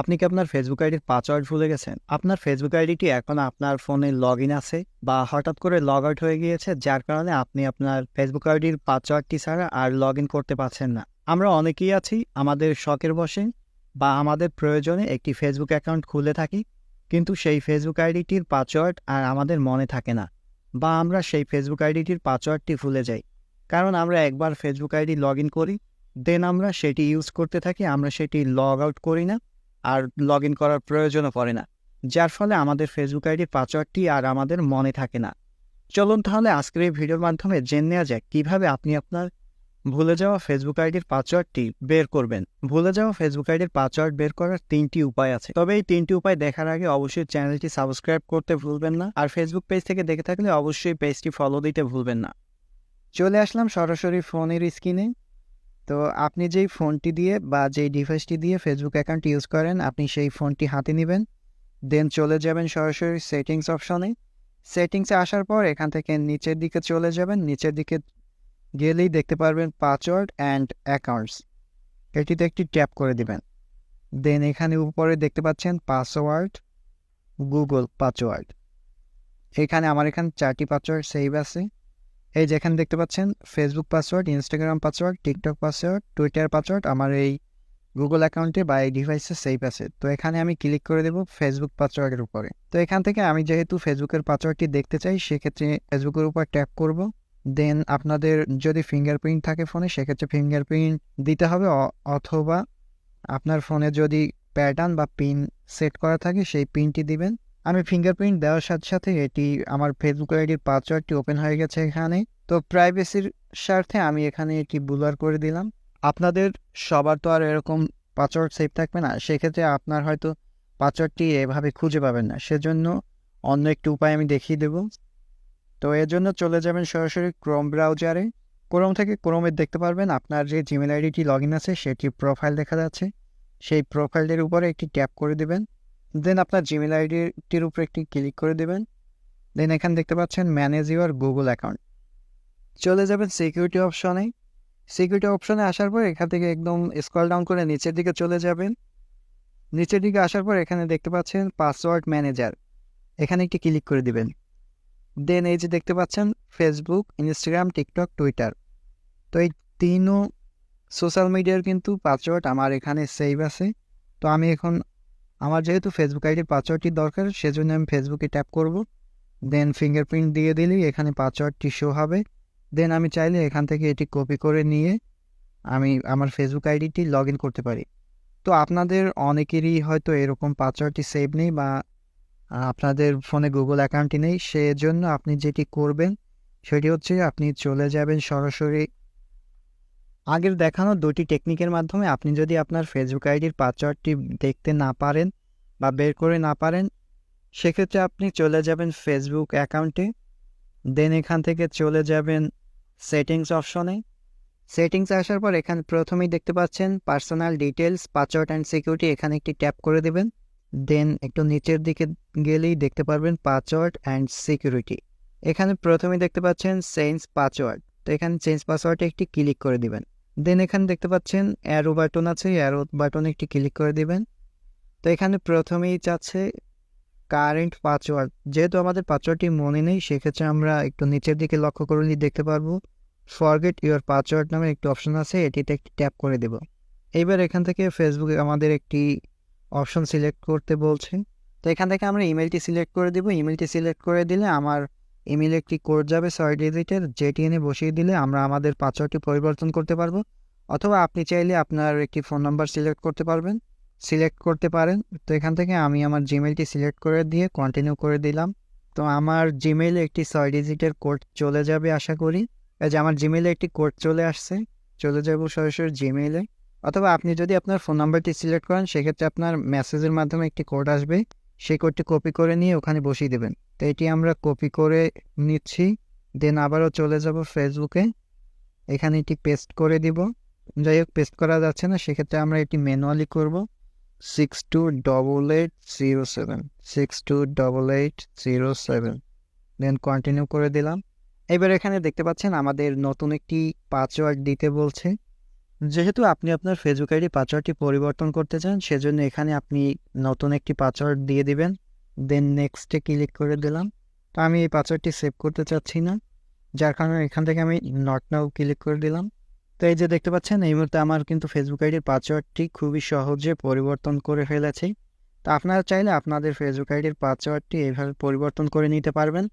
আপনি কি আপনার ফেসবুক আইডির পাসওয়ার্ড ভুলে গেছেন? আপনার ফেসবুক আইডিটি এখন আপনার ফোনে লগ ইন আছে বা হঠাৎ করে লগ আউট হয়ে গিয়েছে, যার কারণে আপনি আপনার ফেসবুক আইডির পাসওয়ার্ডটি ছাড়া আর লগ ইন করতে পারছেন না। আমরা অনেকেই আছি, আমাদের শখের বসে বা আমাদের প্রয়োজনে একটি ফেসবুক অ্যাকাউন্ট খুলে থাকি, কিন্তু সেই ফেসবুক আইডিটির পাসওয়ার্ড আর আমাদের মনে থাকে না বা আমরা সেই ফেসবুক আইডিটির পাসওয়ার্ডটি ভুলে যাই। কারণ আমরা একবার ফেসবুক আইডি লগ ইন করি, দেন আমরা সেটি ইউজ করতে থাকি, আমরা সেটি লগ আউট করি না। আর লগ ইন করার প্রয়োজনও পড়ে না। যার ফলে আমাদের ফেসবুক আইডির পাসওয়ার্ডটি আর আমাদের মনে থাকে না। চলুন তাহলে আজকের এই ভিডিওর মাধ্যমে জেনে নেওয়া যাক কীভাবে আপনি আপনার ভুলে যাওয়া ফেসবুক আইডির পাসওয়ার্ডটি বের করবেন। ভুলে যাওয়া ফেসবুক আইডির পাসওয়ার্ড বের করার তিনটি উপায় আছে। তবে এই তিনটি উপায় দেখার আগে অবশ্যই চ্যানেলটি সাবস্ক্রাইব করতে ভুলবেন না। আর ফেসবুক পেজ থেকে দেখে থাকলে অবশ্যই পেজটি ফলো দিতে ভুলবেন না। চলে আসলাম সরাসরি ফোনের স্ক্রিনে তো আপনি যেই ফোনটি দিয়ে বা যেই ডিভাইসটি দিয়ে ফেসবুক অ্যাকাউন্ট ইউজ করেন, আপনি সেই ফোনটি হাতে নেবেন। দেন চলে যাবেন সরাসরি সেটিংস অপশনে সেটিংসে আসার পর এখান থেকে নিচের দিকে চলে যাবেন। নিচের দিকে গেলেই দেখতে পারবেন পাসওয়ার্ড অ্যান্ড অ্যাকাউন্টস এটিতে একটি ট্যাপ করে দিবেন। দেন এখানে উপরে দেখতে পাচ্ছেন পাসওয়ার্ড গুগল পাসওয়ার্ড এখানে আমার এখানে চারটি পাসওয়ার্ড সেভ আছে। এই যেখানে দেখতে পাচ্ছেন Facebook password Instagram password TikTok password Twitter password আমার এই গুগল অ্যাকাউন্টে বা এই ডিভাইসে সেভ আছে। তো এখানে আমি ক্লিক করে দেবো ফেসবুক পাসওয়ার্ডের উপরে। তো এখান থেকে আমি যেহেতু ফেসবুকের পাসওয়ার্ডটি দেখতে চাই, সেক্ষেত্রে ফেসবুকের উপর ট্যাপ করব। দেন আপনাদের যদি ফিঙ্গারপ্রিন্ট থাকে ফোনে সেক্ষেত্রে ফিঙ্গারপ্রিন্ট দিতে হবে অথবা আপনার ফোনে যদি প্যাটার্ন বা পিন সেট করা থাকে, সেই পিনটি দিবেন। আমি ফিঙ্গারপ্রিন্ট দেওয়ার সাথে সাথে এটি আমার ফেসবুক আইডির পাসওয়ার্ডটি ওপেন হয়ে গেছে এখানে। তো প্রাইভেসির স্বার্থে আমি এখানে এটি বুলার করে দিলাম। আপনাদের সবার তো আর এরকম পাসওয়ার্ড সেভ থাকবে না, সেক্ষেত্রে আপনার হয়তো পাসওয়ার্ডটি এভাবে খুঁজে পাবেন না। সেজন্য অন্য একটি উপায় আমি দেখিয়ে দেব। তো এর জন্য চলে যাবেন সরাসরি ক্রোম ব্রাউজারে ক্রোম থেকে ক্রোমের দেখতে পারবেন আপনার যে জিমেল আইডিটি লগ ইন আছে সেটি প্রোফাইল দেখা যাচ্ছে। সেই প্রোফাইলের উপরে একটি ট্যাপ করে দেবেন। দেন আপনার জিমেল আইডিটির উপরে একটি ক্লিক করে দেবেন। দেন এখানে দেখতে পাচ্ছেন ম্যানেজ ইউর গুগল অ্যাকাউন্ট চলে যাবেন সিকিউরিটি অপশনে সিকিউরিটি অপশনে আসার পর এখান থেকে একদম স্ক্রল ডাউন করে নিচের দিকে চলে যাবেন। নিচের দিকে আসার পর এখানে দেখতে পাচ্ছেন পাসওয়ার্ড ম্যানেজার এখানে একটি ক্লিক করে দিবেন। দেন এই যে দেখতে পাচ্ছেন ফেসবুক ইনস্টাগ্রাম টিকটক টুইটার তো এই তিনও সোশ্যাল মিডিয়ার কিন্তু পাসওয়ার্ড আমার এখানে সেভ আছে। তো আমি এখন আমার যেহেতু ফেসবুক আইডির পাসওয়ার্ডটি দরকার, সেজন্য আমি ফেসবুকে ট্যাপ করব। দেন ফিঙ্গারপ্রিন্ট দিয়ে দিলেই এখানে পাসওয়ার্ডটি শো হবে। দেন আমি চাইলে এখান থেকে এটি কপি করে নিয়ে আমি আমার ফেসবুক আইডিটি লগ ইন করতে পারি। তো আপনাদের অনেকেরই হয়তো এরকম পাসওয়ার্ডটি সেভ নেই বা আপনাদের ফোনে গুগল অ্যাকাউন্টটি নেই। সেজন্য আপনি যেটি করবেন, সেটি হচ্ছে আপনি চলে যাবেন সরাসরি আগের দেখানো দুটি টেকনিকের মাধ্যমে আপনি যদি আপনার ফেসবুক আইডির পাসওয়ার্ডটি দেখতে না পারেন বা বের করে না পারেন, সেক্ষেত্রে আপনি চলে যাবেন ফেসবুক অ্যাকাউন্টে দেন এখান থেকে চলে যাবেন সেটিংস অপশনে সেটিংস আসার পর এখানে প্রথমেই দেখতে পাচ্ছেন personal details password and security এখানে একটি ট্যাপ করে দেবেন। দেন একটু নিচের দিকে গেলেই দেখতে পারবেন পাসওয়ার্ড অ্যান্ড সিকিউরিটি এখানে প্রথমেই দেখতে পাচ্ছেন চেঞ্জ পাসওয়ার্ড তো এখানে চেঞ্জ পাসওয়ার্ডে একটি ক্লিক করে দিবেন। দেন এখানে দেখতে পাচ্ছেন অ্যারো বাটন আছে অ্যারো বাটনে একটি ক্লিক করে দিবেন। তো এখানে প্রথমেই চাচ্ছে কারেন্ট পাসওয়ার্ড যেহেতু আমাদের পাসওয়ার্ডটি মনে নেই, সেক্ষেত্রে আমরা একটু নিচের দিকে লক্ষ্য করলেই দেখতে পারব। ফরগেট ইউর পাসওয়ার্ড নামের একটি অপশন আছে, এটিতে একটি ট্যাপ করে দেব। এইবার এখান থেকে ফেসবুকে আমাদের একটি অপশন সিলেক্ট করতে বলছে। তো এখান থেকে আমরা ইমেলটি সিলেক্ট করে দেবো। ইমেলটি সিলেক্ট করে দিলে আমার ইমেলে একটি কোড যাবে ছয় ডিজিটের যেটি এনে বসিয়ে দিলে আমরা আমাদের পাসওয়ার্ডটি পরিবর্তন করতে পারব। অথবা আপনি চাইলে আপনার একটি ফোন নাম্বার সিলেক্ট করতে পারবেন। সিলেক্ট করতে পারেন। তো এখান থেকে আমি আমার জিমেলটি সিলেক্ট করে দিয়ে কন্টিনিউ করে দিলাম। তো আমার জিমেইলে একটি ছয় ডিজিটের কোড চলে যাবে আশা করি। যে আমার জিমেইলে একটি কোড চলে আসছে, চলে যাব সরাসরি জিমেইলে অথবা আপনি যদি আপনার ফোন নাম্বারটি সিলেক্ট করেন, সেক্ষেত্রে আপনার মেসেজের মাধ্যমে একটি কোড আসবে। সেই কোডটি কপি করে নিয়ে ওখানে বসিয়ে দেবেন। তো এটি আমরা কপি করে নিচ্ছি দেন আবারও চলে যাব ফেসবুকে এখানে এটি পেস্ট করে দিব। যাই হোক পেস্ট করা যাচ্ছে না, সেক্ষেত্রে আমরা এটি ম্যানুয়ালি করব। Six two double eight zero seven six two double eight zero seven then continue করে দিলাম। এবার এখানে দেখতে পাচ্ছেন আমাদের নতুন একটি পাসওয়ার্ড দিতে বলছে। যেহেতু আপনি আপনার ফেসবুক আইডি পাসওয়ার্ডটি পরিবর্তন করতে চান, সেজন্য এখানে আপনি নতুন একটি পাসওয়ার্ড দিয়ে দিবেন। দেন নেক্সটে ক্লিক করে দিলাম। তো আমি এই পাসওয়ার্ডটি সেভ করতে চাচ্ছি না। যার কারণে এখান থেকে আমি নট নাও ক্লিক করে দিলাম। তো এই যে দেখতে পাচ্ছেন, এই মুহূর্তে আমার কিন্তু ফেসবুক আইডির পাসওয়ার্ডটি খুবই সহজে পরিবর্তন করে ফেলেছি। তো আপনারা চাইলে আপনাদের ফেসবুক আইডির পাসওয়ার্ডটি এইভাবে পরিবর্তন করে নিতে পারবেন।